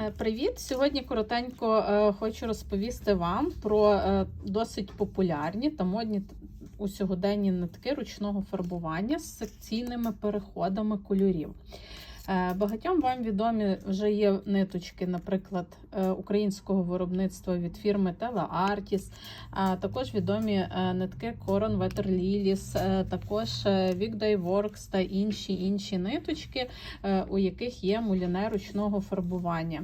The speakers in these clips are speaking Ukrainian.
Е, Привіт! Сьогодні коротенько е, хочу розповісти вам про е, досить популярні та модні у сьогоденні нитки ручного фарбування з секційними переходами кольорів. Е, Багатьом вам відомі вже є ниточки, наприклад, е, українського виробництва від фірми Tela а також відомі е, нитки Wetter Lilies, е, також Weekday Works та інші інші ниточки, у яких є муліне ручного фарбування.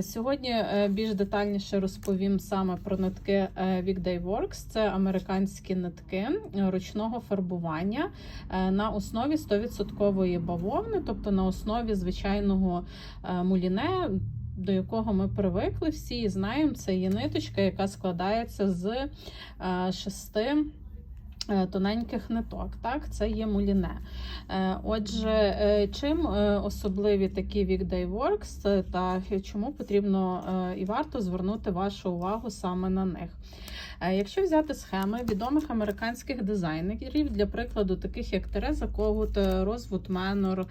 Сьогодні більш детальніше розповім саме про нитки Weekday Works. Це американські нитки ручного фарбування на основі 100% бавовни, тобто на основі звичайного е, муліне. До якого ми привикли всі і знаємо, це є ниточка, яка складається з е, шести тоненьких ниток. Так, це є муліне. Е, Отже, е, чим е, особливі такі Weekday Works е, та чому потрібно е, і варто звернути вашу увагу саме на них? Е, Якщо взяти схеми відомих американських дизайнерів, для прикладу, таких як Тереза Когут, Розвуд Менор,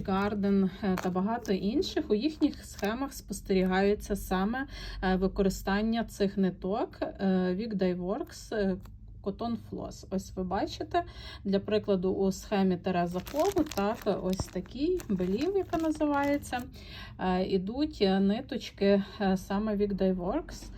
Garden е, та багато інших, у їхніх схемах спостерігається саме е, використання цих ниток е, Weekday Works. Cotton Floss. Ось ви бачите, для прикладу, у схемі Тереза Когут, так, ось такий белів, яка називається, е, ідуть ниточки е, саме Weekday Works.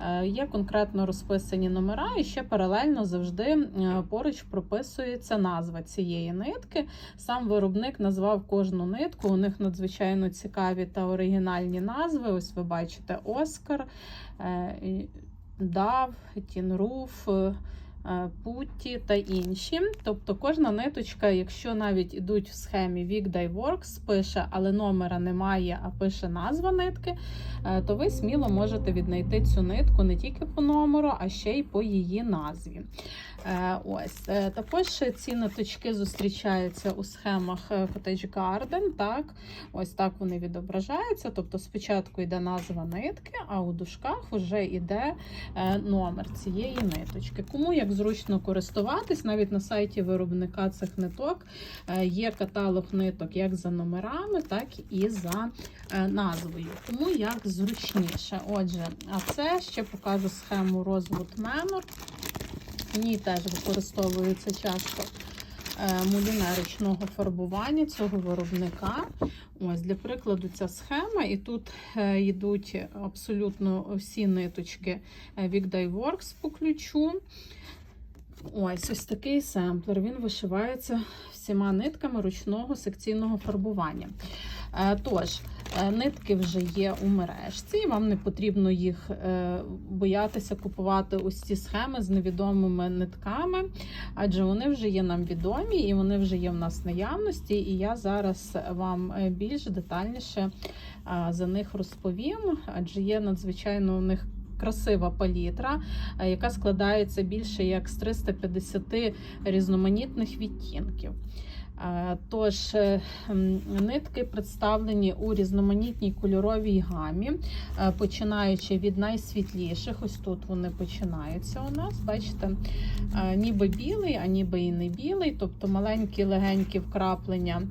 Е, Є конкретно розписані номера, і ще паралельно завжди поруч прописується назва цієї нитки. Сам виробник назвав кожну нитку. У них надзвичайно цікаві та оригінальні назви. Ось ви бачите Оскар, Дав, Тінруф. Е, Путті та інші. Тобто кожна ниточка, якщо навіть ідуть в схемі Weekday Works, пише, але номера немає, а пише назва нитки, е, то ви сміло можете віднайти цю нитку не тільки по номеру, а ще й по її назві. Е, Ось також ці ниточки зустрічаються у схемах Cottage Garden. Так, ось так вони відображаються. Тобто, спочатку йде назва нитки, а у дужках вже йде номер цієї ниточки. Кому як зручно користуватись, навіть на сайті виробника цих ниток е, є каталог ниток як за номерами, так і за е, назвою. Тому як зручніше. Отже, а це ще покажу схему Rosewood Manor. В ній теж використовується часто е, муліне ручного фарбування цього виробника. Ось Для прикладу, ця схема, і тут йдуть абсолютно всі ниточки Works по ключу. Ось ось такий семплер. Він вишивається всіма нитками ручного секційного фарбування. Е, Тож, е, нитки вже є у мережці, і вам не потрібно їх е, боятися купувати ось ці схеми з невідомими нитками, адже вони вже є нам відомі і вони вже є в нас в наявності. І я зараз вам більш детальніше за них розповім, адже є надзвичайно у них. Красива палітра, е, яка складається більше як з 350 різноманітних відтінків. Е, Тож е, нитки представлені у різноманітній кольоровій гамі, починаючи від найсвітліших. Ось тут вони починаються у нас. Бачите, ніби білий, а ніби і не білий, тобто маленькі легенькі вкраплення.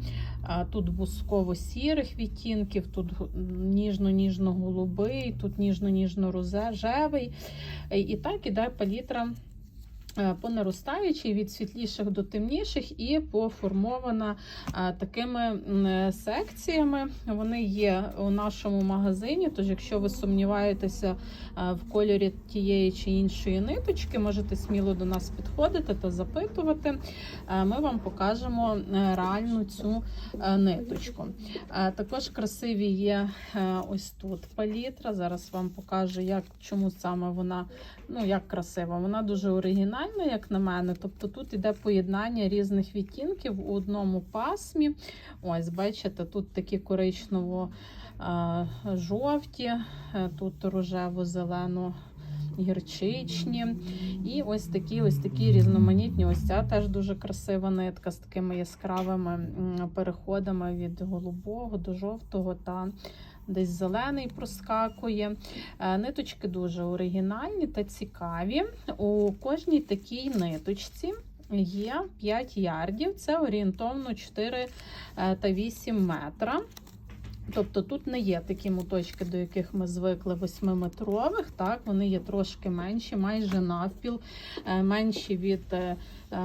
Е, Тут бусково-сірих відтінків, тут ніжно-ніжно-голубий, тут ніжно-ніжно-рожевий. І так іде палітра по наростаючій від світліших до темніших і поформована е, такими е, секціями. Вони є у нашому магазині. Тож, якщо ви сумніваєтеся е, в кольорі тієї чи іншої ниточки, можете сміло до нас підходити та запитувати. Е, Ми вам покажемо е, реальну цю е, ниточку. Е, Також красиві є е, ось тут палітра. Зараз вам покажу, як чому саме вона ну як красива. Вона дуже оригінальна, як на мене. Тобто тут іде поєднання різних відтінків у одному пасмі. Ось, бачите, тут такі коричнево е, е, тут рожево-зелено. Гірчичні, і ось такі ось такі різноманітні. Ось ця теж дуже красива нитка з такими яскравими переходами від голубого до жовтого та десь зелений проскакує. Е, Ниточки дуже оригінальні та цікаві. У кожній такій ниточці є 5 ярдів, це орієнтовно 4 е, та 8 метра. Тобто тут не є такі моточки, до яких ми звикли 8-метрових, так, вони є трошки менші, майже навпіл, е, менші від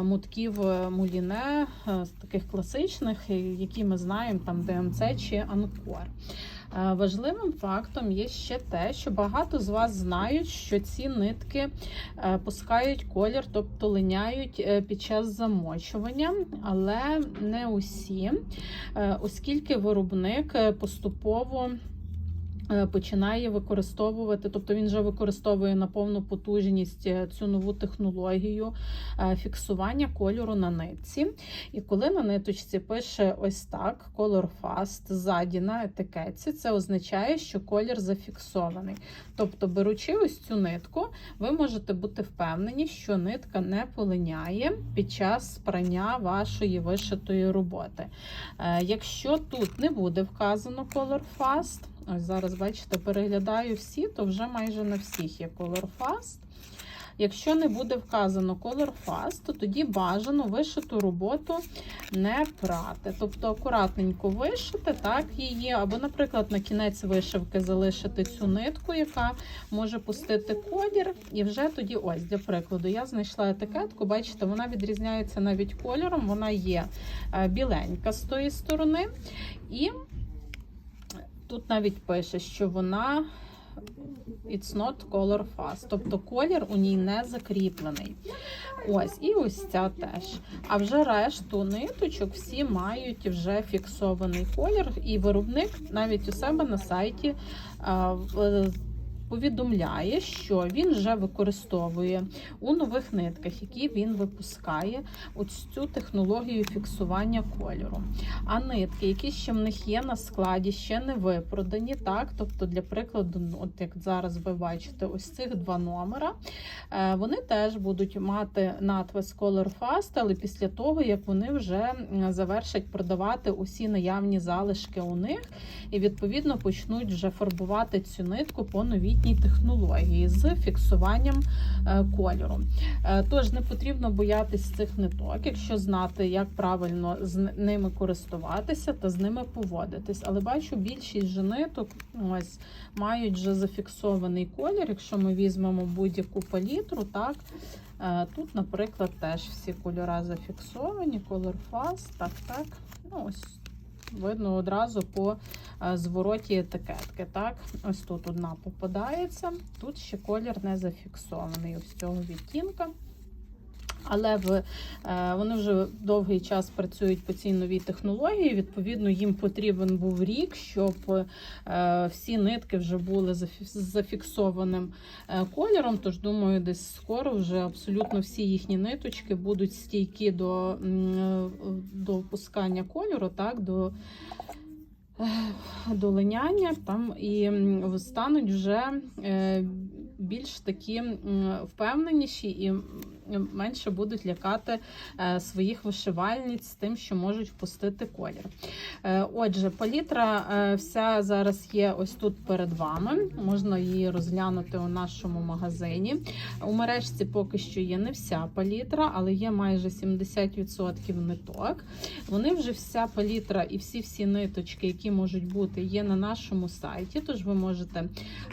мотків муліне, таких класичних, які ми знаємо, там ДМЦ чи Анкор. Е, Важливим фактом є ще те, що багато з вас знають, що ці нитки е, пускають колір, тобто линяють е, під час замочування, але не усі, оскільки виробник поступово. Е, Починає використовувати, тобто він вже використовує на повну потужність е, цю нову технологію е, фіксування кольору на нитці. І коли на ниточці пише ось так: Color Fast ззаді на етикетці, це означає, що колір зафіксований. Тобто, беручи ось цю нитку, ви можете бути впевнені, що нитка не полиняє під час прання вашої вишитої роботи. Якщо тут не буде вказано Color Fast, ось зараз бачите, переглядаю всі, то вже майже на всіх є Color Fast. Якщо не буде вказано Color Fast, то тоді бажано вишиту роботу не прати. Тобто акуратненько вишити так її, або, наприклад, на кінець вишивки залишити цю нитку, яка може пустити колір. І вже тоді, ось для прикладу, я знайшла етикетку. Бачите, вона відрізняється навіть кольором, вона є е, біленька з тої сторони. І тут навіть пише, що вона. It's not color fast, тобто колір у ній не закріплений. Ось, і ось ця теж. А вже решту ниточок всі мають вже фіксований колір, і виробник навіть у себе на сайті в- повідомляє, що він вже використовує у нових нитках, які він випускає, ось цю технологію фіксування кольору. А нитки, які ще в них є на складі, ще не випродані. Так, тобто, для прикладу, ну, от як зараз ви бачите, ось цих два номера, е, вони теж будуть мати надпис Color Fast, але після того, як вони вже завершать продавати усі наявні залишки у них, і відповідно почнуть вже фарбувати цю нитку по новітній технології з фіксуванням е, кольору. Е, Тож не потрібно боятись цих ниток, якщо знати, як правильно з ними користуватися та з ними поводитись. Але бачу, більшість же ниток ось мають вже зафіксований колір. Якщо ми візьмемо будь-яку палітру, так е, тут, наприклад, теж всі кольори зафіксовані, Color Fast, так, так. Ну, ось видно одразу по е, звороті етикетки. Так, ось тут одна попадається, тут ще колір не зафіксований ось цього відтінка. Але в, е, вони вже довгий час працюють по цій новій технології. Відповідно, їм потрібен був рік, щоб е, всі нитки вже були зафіксованим е, кольором. Тож, думаю, десь скоро вже абсолютно всі їхні ниточки будуть стійкі до, до впускання кольору, так, до, е, до линяння там і стануть вже більш такі впевненіші і менше будуть лякати е, своїх вишивальниць тим, що можуть впустити колір. Е, Отже, палітра е, вся зараз є ось тут перед вами. Можна її розглянути у нашому магазині. У мережці поки що є не вся палітра, але є майже 70% ниток. Вони вже вся палітра і всі-всі ниточки, які можуть бути, є на нашому сайті. Тож ви можете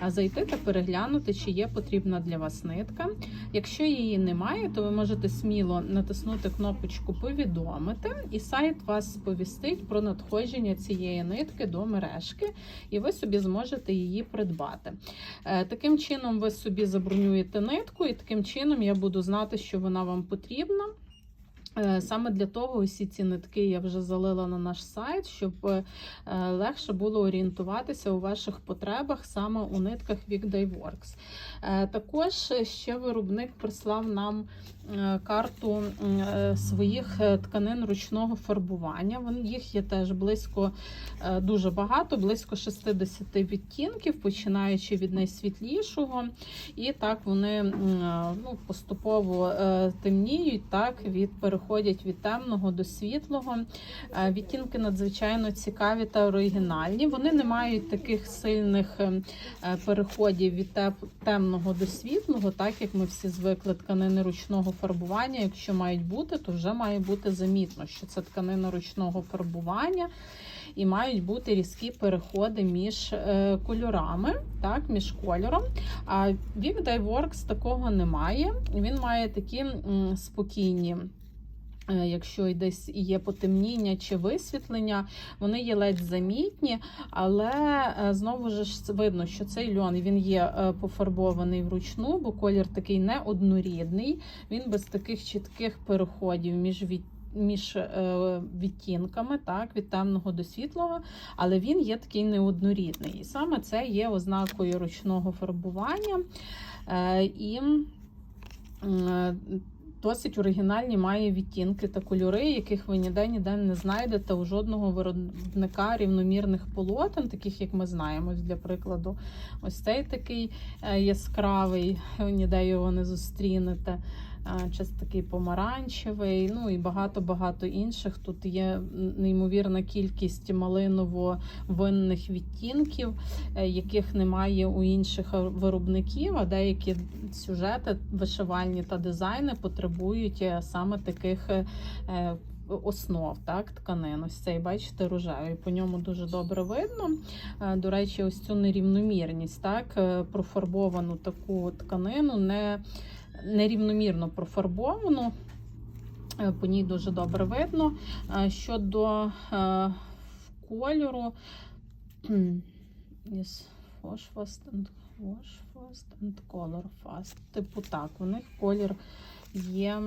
зайти та переглянути, чи є потрібна для вас нитка. Якщо її немає, то ви можете сміло натиснути кнопочку Повідомити, і сайт вас сповістить про надходження цієї нитки до мережки, і ви собі зможете її придбати. Е, Таким чином, ви собі забронюєте нитку, і таким чином я буду знати, що вона вам потрібна. Е, Саме для того усі ці нитки я вже залила на наш сайт, щоб е, легше було орієнтуватися у ваших потребах саме у нитках Weekday Works. Е, Також ще виробник прислав нам карту е, своїх е, тканин ручного фарбування. Їх є теж близько е, дуже багато, близько 60 відтінків, починаючи від найсвітлішого. І так вони е, ну, поступово е, темніють так, від переходять від темного до світлого. Е, Відтінки надзвичайно цікаві та оригінальні. Вони не мають таких сильних е, е, переходів від темного до світлого, так як ми всі звикли тканини ручного фарбування. Якщо мають бути, то вже має бути замітно, що це тканина ручного фарбування. І мають бути різкі переходи між е, кольорами, так, між кольором. А Vic Dyeworks такого немає. Він має такі спокійні. Е, Якщо десь є потемніння чи висвітлення, вони є ледь замітні, але е, знову ж видно, що цей льон він є е, пофарбований вручну, бо колір такий не однорідний. Він без таких чітких переходів між від між відтінками, так, від темного до світлого, але він є такий неоднорідний. І саме це є ознакою ручного фарбування. І Досить оригінальні має відтінки та кольори, яких ви ніде ніде не знайдете у жодного виробника рівномірних полотен, таких як ми знаємо. Для прикладу, ось цей такий е, яскравий, ніде його не зустрінете. Е, Час такий помаранчевий, ну і багато-багато інших. Тут є неймовірна кількість малиново-винних відтінків, е, яких немає у інших виробників, а деякі сюжети, вишивальні та дизайни потребують е, саме таких. е, е, Основ так, тканин. Ось цей, бачите, рожевий. По ньому дуже добре видно. Е, До речі, ось цю нерівномірність, так, е, профарбовану таку тканину, не нерівномірно профарбовану. Е, По ній дуже добре видно. Е, Щодо е, кольору, wash fast and color fast. Типу так, у них колір є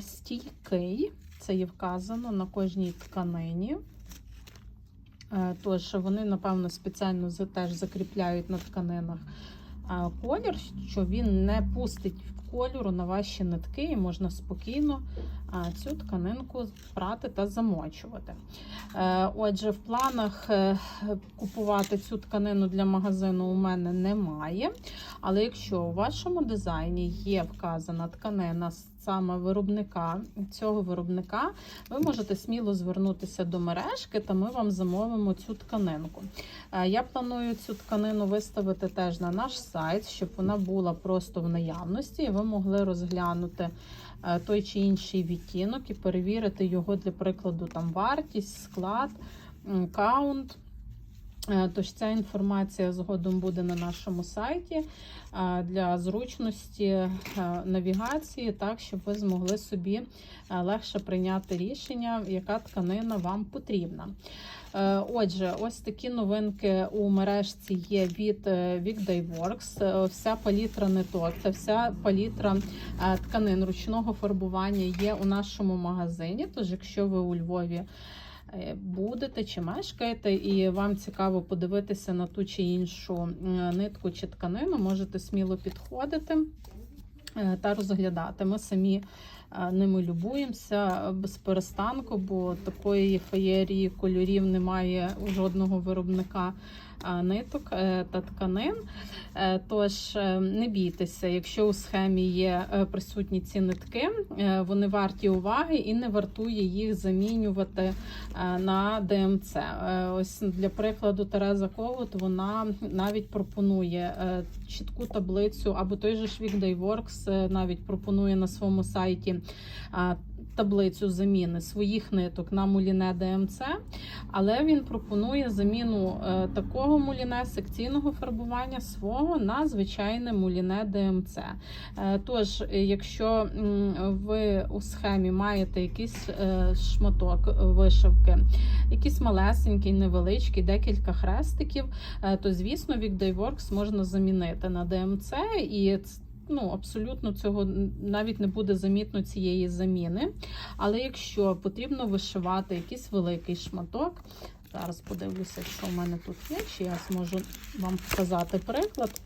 стійкий, це є вказано на кожній тканині. Тож вони, напевно, спеціально теж закріпляють на тканинах колір, що він не пустить кольору на ваші нитки, і можна спокійно цю тканинку прати та замочувати. Е, Отже, в планах е, купувати цю тканину для магазину у мене немає. Але якщо у вашому дизайні є вказана тканина саме виробника цього виробника, ви можете сміло звернутися до мережки, та ми вам замовимо цю тканинку. Е, Я планую цю тканину виставити теж на наш сайт, щоб вона була просто в наявності, і ви могли розглянути е, той чи інший відтінок і перевірити його для прикладу там вартість, склад, каунт. Е, Тож ця інформація згодом буде на нашому сайті е, для зручності е, навігації, так щоб ви змогли собі легше прийняти рішення, яка тканина вам потрібна. Отже, ось такі новинки у мережці є від Dyeworks. Е, Вся палітра ниток та вся палітра тканин ручного фарбування є у нашому магазині. Тож, якщо ви у Львові будете чи мешкаєте, і вам цікаво подивитися на ту чи іншу е, нитку чи тканину, можете сміло підходити е, та розглядати. Ми самі е, ними любуємося без перестанку, бо такої феєрії кольорів немає у жодного виробника е, ниток е, та тканин. Е, Тож е, не бійтеся, якщо у схемі є присутні ці нитки, вони варті уваги і не вартує їх замінювати на ДМЦ. Ось для прикладу Тереза Ковут вона навіть пропонує чітку таблицю, або той же Vic е, навіть пропонує на своєму сайті таблицю заміни своїх ниток на муліне ДМЦ, але він пропонує заміну е, такого муліне секційного фарбування свого на звичайне муліне ДМЦ. Е, Тож, якщо ви у схемі маєте якийсь е, шматок вишивки, якийсь малесенький, невеличкий, декілька хрестиків, то звісно Vic Dyeworks можна замінити на ДМЦ і Ну, абсолютно цього навіть не буде замітно цієї заміни. Але якщо потрібно вишивати якийсь великий шматок, зараз подивлюся, що в мене тут є, чи я зможу вам показати приклад.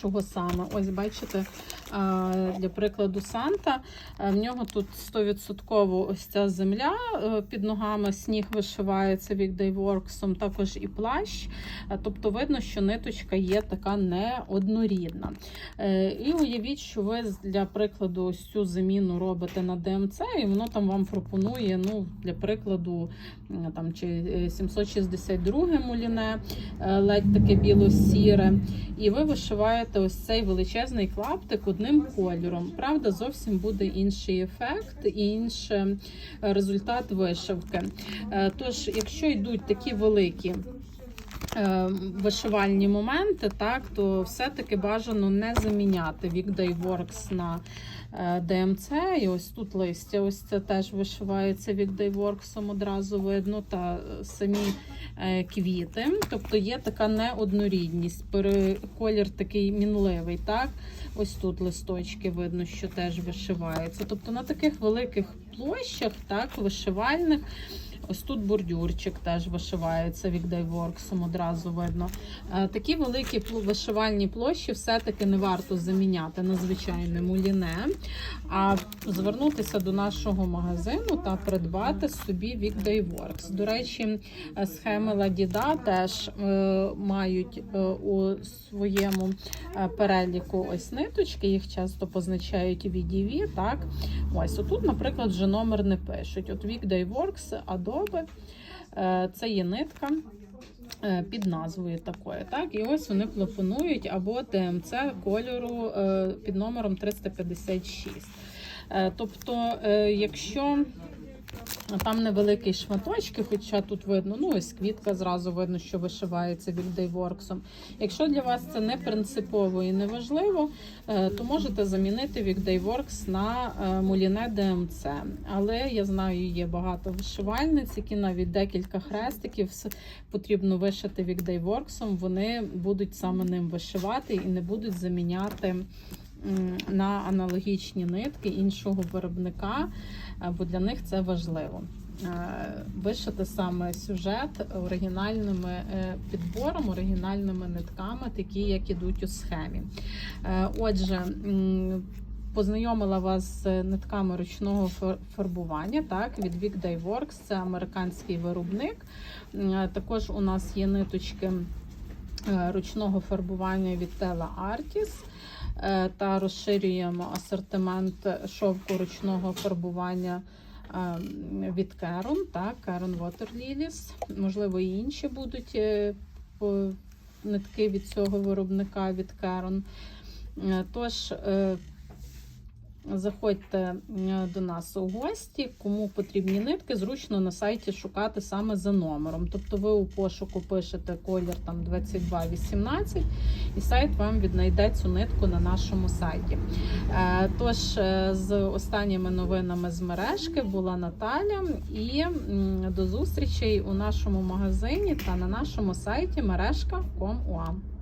Чого саме? Ось бачите, Для прикладу, Санта. Е, В нього тут 100% ось ця земля е, під ногами, сніг вишивається Worksом, також і плащ. Е, Тобто видно, що ниточка є така неоднорідна. І уявіть, що ви для прикладу ось цю заміну робите на ДМЦ, і воно там вам пропонує, ну, для прикладу, там чи е, 762 муліне, ледь таке біло-сіре. І ви вишиваєте ось цей величезний клаптик одним кольором. Правда, зовсім буде інший ефект і інший е, результат вишивки. Е, Тож, якщо йдуть такі великі е, вишивальні моменти, так, то все-таки бажано не заміняти Weekday Works на DMC. І ось тут листя, ось це теж вишивається Weekday Works, одразу видно, та самі квіти. Тобто є така неоднорідність, колір такий мінливий. так. Ось тут листочки видно, що теж вишиваються. Тобто на таких великих площах, так, вишивальних. Ось тут бордюрчик теж вишивається Works, одразу видно. Е, Такі великі вишивальні площі все-таки не варто заміняти на звичайне муліне, а звернутися до нашого магазину та придбати собі Works. До речі, е, схеми Ладіда теж е, мають у своєму переліку ось ниточки, їх часто позначають VDV, так? Ось, отут, наприклад, вже номер не пишуть. От Weekday Works, Adobe, е, це є нитка е, під назвою такою. Так? І ось вони пропонують або ТМЦ кольору е, під номером 356. Е, Тобто, е, там невеликі шматочки, хоча тут видно, ну ось квітка зразу видно, що вишивається Worksом. Якщо для вас це не принципово і не важливо, е, то можете замінити Works на Муліне ДМЦ. Але я знаю, є багато вишивальниць, які навіть декілька хрестиків потрібно вишити Worksом, Вони будуть саме ним вишивати і не будуть заміняти на аналогічні нитки іншого виробника, е, бо для них це важливо. Е, Вишити саме сюжет оригінальними е, підбором, оригінальними нитками, такі, як ідуть у схемі. Отже, познайомила вас з нитками ручного фарбування так, від Weekday Works, це американський виробник. Також у нас є ниточки ручного фарбування від Tela Artis. Е, Та розширюємо асортимент шовку ручного фарбування е, від Керон, так, Керон Water Lilies. Можливо, і інші будуть е, нитки від цього виробника від. Е, Тож, заходьте до нас у гості. Кому потрібні нитки, зручно на сайті шукати саме за номером. Тобто ви у пошуку пишете колір там 2218 і сайт вам віднайде цю нитку на нашому сайті. Е, Тож, е, з останніми новинами з мережки була Наталя, і до зустрічей у нашому магазині та на нашому сайті мережка.com.ua.